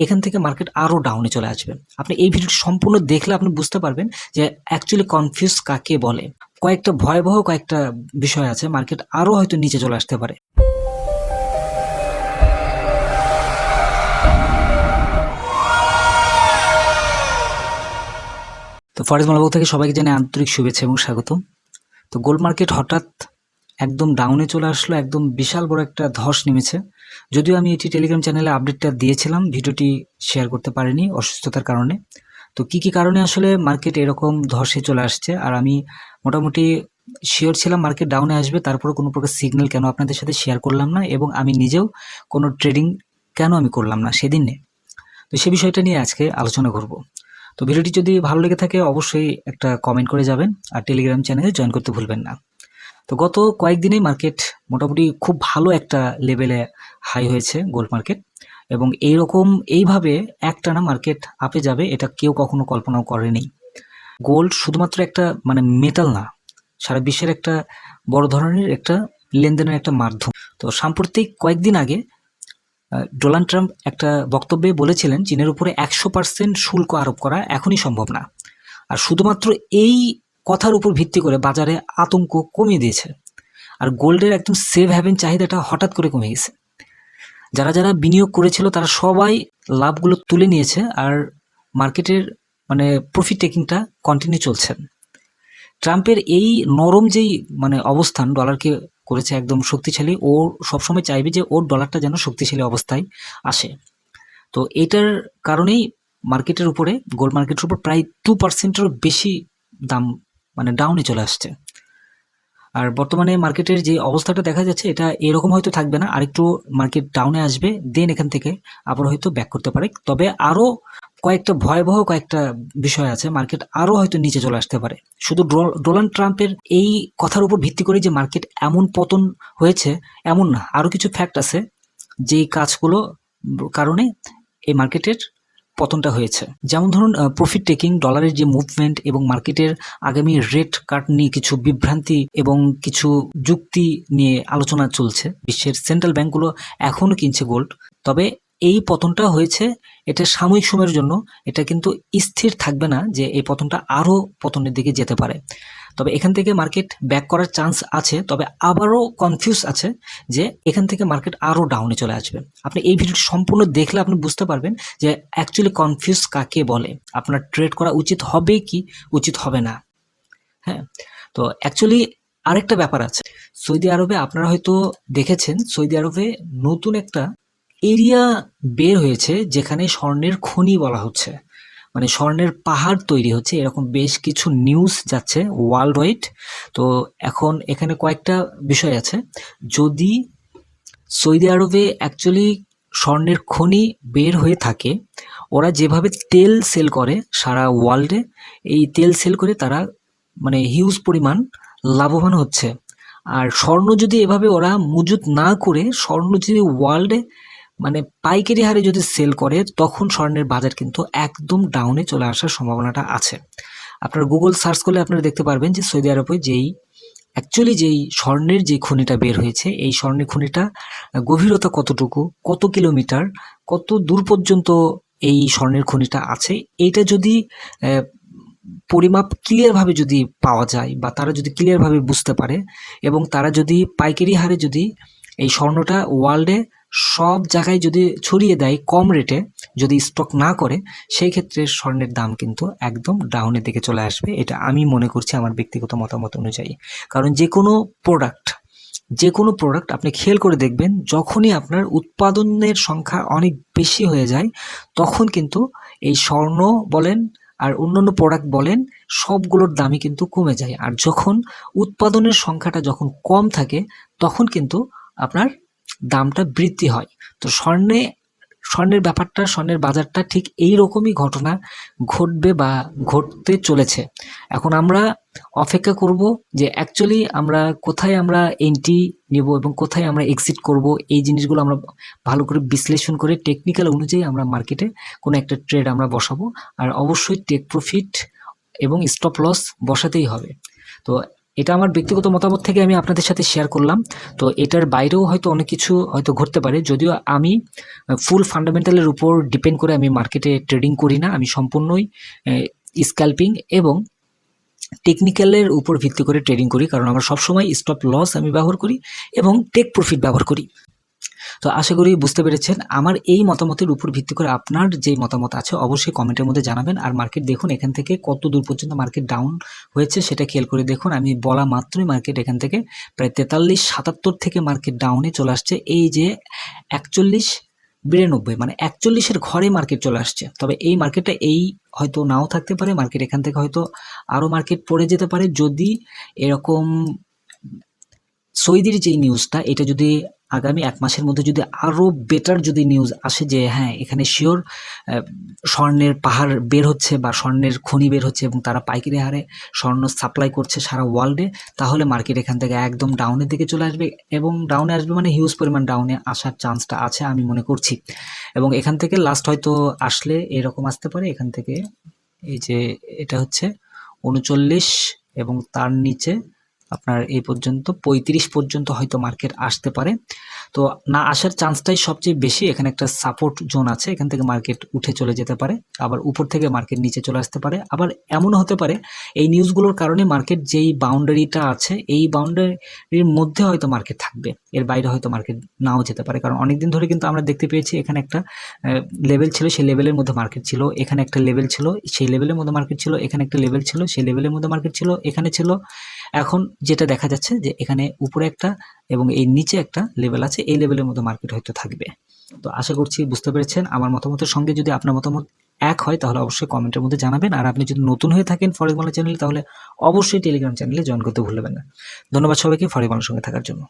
এখান থেকে মার্কেট আরও ডাউনে চলে আসবে। আপনি এই ভিডিওটি সম্পূর্ণ দেখলে আপনি বুঝতে পারবেন যে অ্যাকচুয়ালি কনফিউজ কাকে বলে। কয়েকটা ভয়াবহ কয়েকটা বিষয় আছে মার্কেট আরও হয়তো নিচে চলে আসতে পারে। তো ফরেজ মালবাগ থেকে সবাইকে জানাই আন্তরিক শুভেচ্ছা এবং স্বাগত তো গোল্ড মার্কেট হঠাৎ একদম ডাউনে চলে আসলো, একদম বিশাল বড় একটা ধস নেমেছে। যদিও আমি এটি টেলিগ্রাম চ্যানেলে আপডেটটা দিয়েছিলাম, ভিডিওটি শেয়ার করতে পারিনি অসুস্থতার কারণে। তো কি কি কারণে আসলে মার্কেট এরকম ধসে চলে আসছে? আর আমি মোটামুটি শিওর ছিলাম মার্কেট ডাউনে আসবে তারপরে কোনো প্রকার সিগন্যাল কেন আপনাদের সাথে শেয়ার করলাম না এবং আমি নিজেও কোনো ট্রেডিং কেন আমি করলাম না সেদিনে তো সে বিষয়টা নিয়ে আজকে আলোচনা করব। তো ভিডিওটি যদি ভালো লেগে থাকে অবশ্যই একটা কমেন্ট করে যাবেন আর টেলিগ্রাম চ্যানেলে জয়েন করতে ভুলবেন না। তো গত কয়েকদিনেই মার্কেট মোটামুটি খুব ভালো একটা লেভেলে হাই হয়েছে গোল্ড মার্কেট এবং এইরকম এইভাবে একটানা মার্কেট আপে যাবে এটা কেউ কখনো কল্পনাও করেনি। গোল্ড শুধুমাত্র একটা মানে মেটাল না, সারা বিশ্বের একটা বড় ধরনের একটা লেনদেনের একটা মাধ্যম। তো সাম্প্রতিক কয়েকদিন আগে ডোনাল্ড ট্রাম্প একটা বক্তব্যে বলেছিলেন, চীনের উপরে একশো পার্সেন্ট শুল্ক আরোপ করা এখনই সম্ভব না। আর শুধুমাত্র এই কথার উপর ভিত্তি করে বাজারে আতঙ্ক কমিয়ে দিয়েছে। আর গোল্ডের একদম সেভ হ্যাভেন চাহিদাটা হঠাৎ করে কমে গেছে। যারা যারা বিনিয়োগ করেছিল তারা সবাই লাভগুলো তুলে নিয়েছে আর মার্কেটের মানে প্রফিট টেকিংটা কন্টিনিউ চলছে। ট্রাম্পের এই নরম যেই মানে অবস্থান ডলারকে করেছে একদম শক্তিশালী, ও সবসময় চাইবে যে ওর ডলারটা যেন শক্তিশালী অবস্থায় আসে। তো এটার কারণেই মার্কেটের উপরে গোল্ড মার্কেটের উপর প্রায় টু পার্সেন্টেরও বেশি দাম মানে ডাউনে চলে আসছে। আর বর্তমানে মার্কেটের যে অবস্থাটা দেখা যাচ্ছে, এটা এরকম হয়তো থাকবে না। আরেকটু মার্কেট ডাউনে আসবে দেন এখান থেকে আবার হয়তো ব্যাক করতে পারে। তবে আরও কয়েকটা ভয়াবহ কয়েকটা বিষয় আছে মার্কেট আরও হয়তো নিচে চলে আসতে পারে। শুধু ডোনাল্ড ট্রাম্পের এই কথার উপর ভিত্তি করে যে মার্কেট এমন পতন হয়েছে, এমন না। আরও কিছু ফ্যাক্ট আছে, যেই কাজগুলো কারণে এই মার্কেটের পতনটা হয়েছে। যেমন ধরুন প্রফিট টেকিং ডলারের যে মুভমেন্ট এবং মার্কেটের আগামী রেট কাট নিয়ে কিছু বিভ্রান্তি এবং কিছু যুক্তি নিয়ে আলোচনা চলছে। বিশ্বের সেন্ট্রাল ব্যাংকগুলো এখনও কিনছে গোল্ড তবে এই পতনটা হয়েছে, এটা সাময়িক সময়ের জন্য, এটা কিন্তু স্থির থাকবে না যে এই পতনটা আরও পতনের দিকে যেতে পারে। তবে এখান থেকে মার্কেট ব্যাক করার চান্স আছে, তবে আবারও কনফিউজ আছে যে এখান থেকে মার্কেট আরও ডাউনে চলে আসবে। আপনি এই ভিডিওটি সম্পূর্ণ দেখলে আপনি বুঝতে পারবেন যে অ্যাকচুয়ালি কনফিউজ কাকে বলে। আপনার ট্রেড করা উচিত হবে কি, উচিত হবে না। হ্যাঁ তো অ্যাকচুয়ালি আরেকটা ব্যাপার আছে। সৌদি আরবে আপনারা হয়তো দেখেছেন, সৌদি আরবে নতুন একটা এরিয়া বের হয়েছে যেখানে স্বর্ণের খনি বলা হচ্ছে। মানে স্বর্ণের পাহাড় তৈরি হচ্ছে। এরকম বেশ কিছু নিউজ যাচ্ছে ওয়ার্ল্ড ওয়াইড তো এখন এখানে কয়েকটা বিষয় আছে। যদি সৌদি আরবে অ্যাকচুয়ালি স্বর্ণের খনি বের হয়ে থাকে, ওরা যেভাবে তেল সেল করে সারা ওয়ার্ল্ডে এই তেল সেল করে তারা মানে হিউজ পরিমাণ লাভবান হচ্ছে। আর স্বর্ণ যদি এভাবে ওরা মজুত না করে, স্বর্ণ যদি ওয়ার্ল্ডে মানে পাইকারি হারে যদি সেল করে, তখন স্বর্ণের বাজার কিন্তু একদম ডাউনে চলে আসার সম্ভাবনাটা আছে। আপনার গুগল সার্চ করলে আপনারা দেখতে পারবেন যে সৌদি আরবে যেই অ্যাকচুয়ালি যেই স্বর্ণের যে খনিটা বের হয়েছে, এই স্বর্ণের খনিটা গভীরতা কতটুকু, কত কিলোমিটার, কত দূর পর্যন্ত এই স্বর্ণের খনিটা আছে এইটা যদি পরিমাপ ক্লিয়ারভাবে যদি পাওয়া যায় বা তারা যদি ক্লিয়ারভাবে বুঝতে পারে এবং তারা যদি পাইকারি হারে যদি এই স্বর্ণটা ওয়ার্ল্ডে সব জায়গায় যদি ছড়িয়ে দেয় কম রেটে যদি স্টক না করে, সেই ক্ষেত্রে স্বর্ণের দাম কিন্তু একদম ডাউনের দিকে চলে আসবে। এটা আমি মনে করছি আমার ব্যক্তিগত মতামত অনুযায়ী। কারণ যে কোনো প্রোডাক্ট যে কোনো প্রোডাক্ট আপনি খেয়াল করে দেখবেন, যখনই আপনার উৎপাদনের সংখ্যা অনেক বেশি হয়ে যায়, তখন কিন্তু এই স্বর্ণ বলেন আর অন্যান্য প্রোডাক্ট বলেন, সবগুলোর দামই কিন্তু কমে যায়। আর যখন উৎপাদনের সংখ্যাটা যখন কম থাকে, তখন কিন্তু আপনার দামটা বৃদ্ধি হয়। তো স্বর্ণে, স্বর্ণের ব্যাপারটা, স্বর্ণের বাজারটা ঠিক এই রকমই ঘটনা ঘটবে বা ঘটতে চলেছে। এখন আমরা অপেক্ষা করব যে অ্যাকচুয়ালি আমরা কোথায় আমরা এন্ট্রি নেব এবং কোথায় আমরা এক্সিট করব, এই জিনিসগুলো আমরা ভালো করে বিশ্লেষণ করে টেকনিক্যাল অনুযায়ী আমরা মার্কেটে কোনো একটা ট্রেড আমরা বসাবো। আর অবশ্যই টেক প্রফিট এবং স্টপ লস বসাতেই হবে। তো এটা আমার ব্যক্তিগত মতামত থেকে আমি আপনাদের সাথে শেয়ার করলাম। তো এটার বাইরেও হয়তো অনেক কিছু হয়তো ঘটতে পারে। যদিও আমি ফুল ফান্ডামেন্টালের উপর ডিপেন্ড করে আমি মার্কেটে ট্রেডিং করি না। আমি সম্পূর্ণই স্ক্যাল্পিং এবং টেকনিক্যালের উপর ভিত্তি করে ট্রেডিং করি। কারণ আমার সবসময় স্টপ লস আমি ব্যবহার করি এবং টেক প্রফিট ব্যবহার করি। তো আশা করি বুঝতে পেরেছেন। আমার এই মতামতের উপর ভিত্তি করে আপনার যে মতামত আছে অবশ্যই কমেন্টের মধ্যে জানাবেন। আর মার্কেট দেখুন, এখান থেকে কত দূর পর্যন্ত মার্কেট ডাউন হয়েছে সেটা খেয়াল করে দেখুন। আমি বলা মাত্রই মার্কেট এখান থেকে প্রায় তেতাল্লিশ, সাতাত্তর থেকে মার্কেট ডাউনে চলে আসছে। এই যে একচল্লিশ, বিরানব্বই মানে একচল্লিশের ঘরে মার্কেট চলে আসছে। তবে এই মার্কেটটা এই হয়তো নাও থাকতে পারে। মার্কেট এখান থেকে হয়তো আরও মার্কেট পড়ে যেতে পারে। যদি এরকম সৌদির যে নিউজটা এটা যদি আগামী এক মাসের মধ্যে যদি আরও বেটার যদি নিউজ আসে যে হ্যাঁ এখানে শিওর স্বর্ণের পাহাড় বের হচ্ছে বা স্বর্ণের খনি বের হচ্ছে এবং তারা পাইকারি হারে স্বর্ণ সাপ্লাই করছে সারা ওয়ার্ল্ডে তাহলে মার্কেট এখান থেকে একদম ডাউনের দিকে চলে আসবে এবং ডাউনে আসবে মানে হিউজ পরিমাণ ডাউনে আসার চান্সটা আছে আমি মনে করছি। এবং এখান থেকে লাস্ট হয়তো আসলে এরকম আসতে পারে, এখান থেকে এই যে এটা হচ্ছে উনচল্লিশ এবং তার নিচে আপনার এই পর্যন্ত পঁয়ত্রিশ পর্যন্ত হয়তো মার্কেট আসতে পারে। তো না আসার চান্সটাই সবচেয়ে বেশি। এখানে একটা সাপোর্ট জোন আছে, এখান থেকে মার্কেট উঠে চলে যেতে পারে, আবার উপর থেকে মার্কেট নিচে চলে আসতে পারে। আবার এমনও হতে পারে, এই নিউজগুলোর কারণে মার্কেট যেই বাউন্ডারিটা আছে, এই বাউন্ডারির মধ্যে হয়তো মার্কেট থাকবে, এর বাইরে হয়তো মার্কেট নাও যেতে পারে। কারণ অনেকদিন ধরে কিন্তু আমরা দেখতে পেয়েছি, এখানে একটা লেভেল ছিল, সেই লেভেলের মধ্যে মার্কেট ছিল, এখানে একটা লেভেল ছিল, সেই লেভেলের মধ্যে মার্কেট ছিল, এখানে একটা লেভেল ছিল, সেই লেভেলের মধ্যে মার্কেট ছিল, এখানে ছিল। এখন যেটা দেখা যাচ্ছে যে এখানে উপরে একটা এবং এই নিচে একটা লেভেল আছে, এই লেভেলের মধ্যে মার্কেট হয়তো থাকবে। তো আশা করছি বুঝতে পেরেছেন। আমার মতামতের সঙ্গে যদি আপনার মতামত এক হয়, তাহলে অবশ্যই কমেন্টের মধ্যে জানাবেন। আর আপনি যদি নতুন হয়ে থাকেন ফরেক বাংলা চ্যানেলে তাহলে অবশ্যই টেলিগ্রাম চ্যানেলে জয়েন করতে ভুলবেন না। ধন্যবাদ সবাইকে ফরেক বাংলার সঙ্গে থাকার জন্য।